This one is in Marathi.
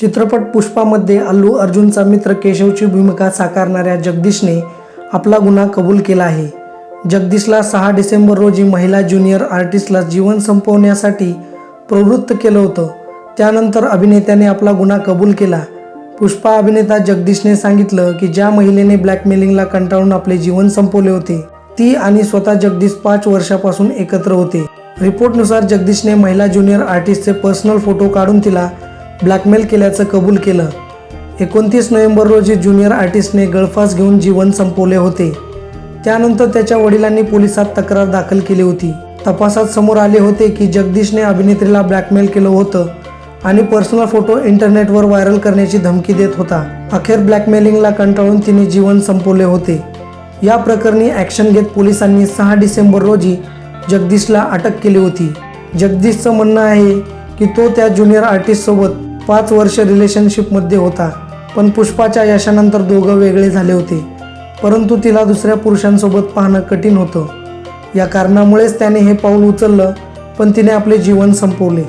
चित्रपट पुष्पामध्ये अल्लू अर्जुनचा मित्र केशवची भूमिका साकारणाऱ्या जगदीशने आपला गुन्हा कबूल केला आहे. जगदीशला सहा डिसेंबर रोजी महिला ज्युनियर आर्टिस्टला जीवन संपवण्यासाठी प्रवृत्त केलं होतं. त्यानंतर अभिनेत्याने आपला गुन्हा कबूल केला. पुष्पा अभिनेता जगदीशने सांगितलं की ज्या महिलेने ब्लॅकमेलिंगला कंटाळून आपले जीवन संपवले होते ती आणि स्वतः जगदीश पाच वर्षापासून एकत्र होते. रिपोर्टनुसार जगदीशने महिला ज्युनियर आर्टिस्टचे पर्सनल फोटो काढून तिला ब्लॅकमेल केल्याचं कबूल केलं. एकोणतीस नोव्हेंबर रोजी ज्युनियर आर्टिस्टने गळफास घेऊन जीवन संपवले होते. त्यानंतर त्याच्या वडिलांनी पोलिसात तक्रार दाखल केली होती. तपासात समोर आले होते की जगदीशने अभिनेत्रीला ब्लॅकमेल केलं होतं आणि पर्सनल फोटो इंटरनेटवर व्हायरल करण्याची धमकी देत होता. अखेर ब्लॅकमेलिंगला कंटाळून तिने जीवन संपवले होते. या प्रकरणी ॲक्शन घेत पोलिसांनी सहा डिसेंबर रोजी जगदीशला अटक केली होती. जगदीशचं म्हणणं आहे की तो त्या ज्युनियर आर्टिस्टसोबत पाच वर्ष रिलेशनशिपमध्ये होता. पण पुष्पाच्या यशानंतर दोघं वेगळे झाले होते. परंतु तिला दुसऱ्या पुरुषांसोबत पाहणं कठीण होतं. या कारणामुळेच त्याने हे पाऊल उचललं पण तिने आपले जीवन संपवले.